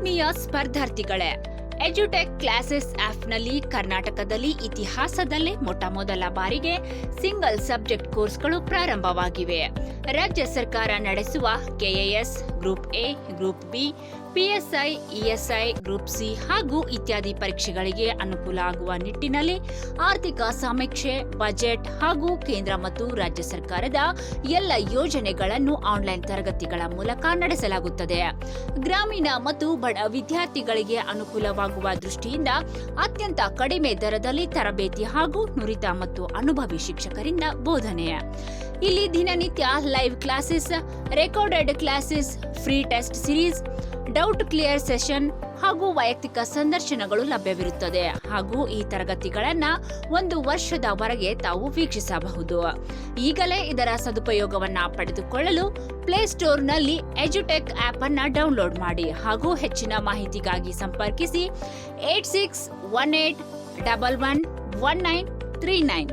ಆತ್ಮೀಯ ಸ್ಪರ್ಧಾರ್ಥಿಗಳೇ ಎಜುಟೆಕ್ ಕ್ಲಾಸಸ್ ಆಪ್ನಲ್ಲಿ ಕರ್ನಾಟಕದಲ್ಲಿ ಇತಿಹಾಸದಲ್ಲೇ ಮೊಟ್ಟ ಮೊದಲ ಬಾರಿಗೆ ಸಿಂಗಲ್ ಸಬ್ಜೆಕ್ಟ್ ಕೋರ್ಸ್ಗಳು ಪ್ರಾರಂಭವಾಗಿವೆ. ರಾಜ್ಯ ಸರ್ಕಾರ ನಡೆಸುವ KAS group A, group B PSI ESI group C ಹಾಗೂ ಇತ್ಯಾದಿ ಪರೀಕ್ಷೆಗಳಿಗೆ ಅನುಕೂಲ ಆಗುವ ನಿಟ್ಟಿನಲ್ಲಿ ಆರ್ಥಿಕ ಸಮೀಕ್ಷೆ, ಬಜೆಟ್ ಹಾಗೂ ಕೇಂದ್ರ ಮತ್ತು ರಾಜ್ಯ ಸರ್ಕಾರದ ಎಲ್ಲ ಯೋಜನೆಗಳನ್ನು ಆನ್ಲೈನ್ ತರಗತಿಗಳ ಮೂಲಕ ನಡೆಸಲಾಗುತ್ತದೆ. ಗ್ರಾಮೀಣ ಮತ್ತು ಬಡ ವಿದ್ಯಾರ್ಥಿಗಳಿಗೆ ಅನುಕೂಲವಾಗುವ ದೃಷ್ಟಿಯಿಂದ ಅತ್ಯಂತ ಕಡಿಮೆ ದರದಲ್ಲಿ ತರಬೇತಿ ಹಾಗೂ ನುರಿತ ಮತ್ತು ಅನುಭವಿ ಶಿಕ್ಷಕರಿಂದ ಬೋಧನೆ. ಇಲ್ಲಿ ದಿನನಿತ್ಯ live classes recorded classes, free test series, doubt clear session ಹಾಗೂ ವೈಯಕ್ತಿಕ ಸಂದರ್ಶನಗಳು ಲಭ್ಯವಿರುತ್ತದೆ. ಹಾಗೂ ಈ ತರಗತಿಗಳನ್ನ ಒಂದು ವರ್ಷದವರೆಗೆ ತಾವು ವೀಕ್ಷಿಸಬಹುದು. ಈಗಲೇ ಇದರ ಸದುಪಯೋಗವನ್ನ ಪಡೆದುಕೊಳ್ಳಲು ಪ್ಲೇಸ್ಟೋರ್ನಲ್ಲಿ ಎಜುಟೆಕ್ ಆಪ್ ಅನ್ನು ಡೌನ್ಲೋಡ್ ಮಾಡಿ ಹಾಗೂ ಹೆಚ್ಚಿನ ಮಾಹಿತಿಗಾಗಿ ಸಂಪರ್ಕಿಸಿ eight six one eight double one one nine three nine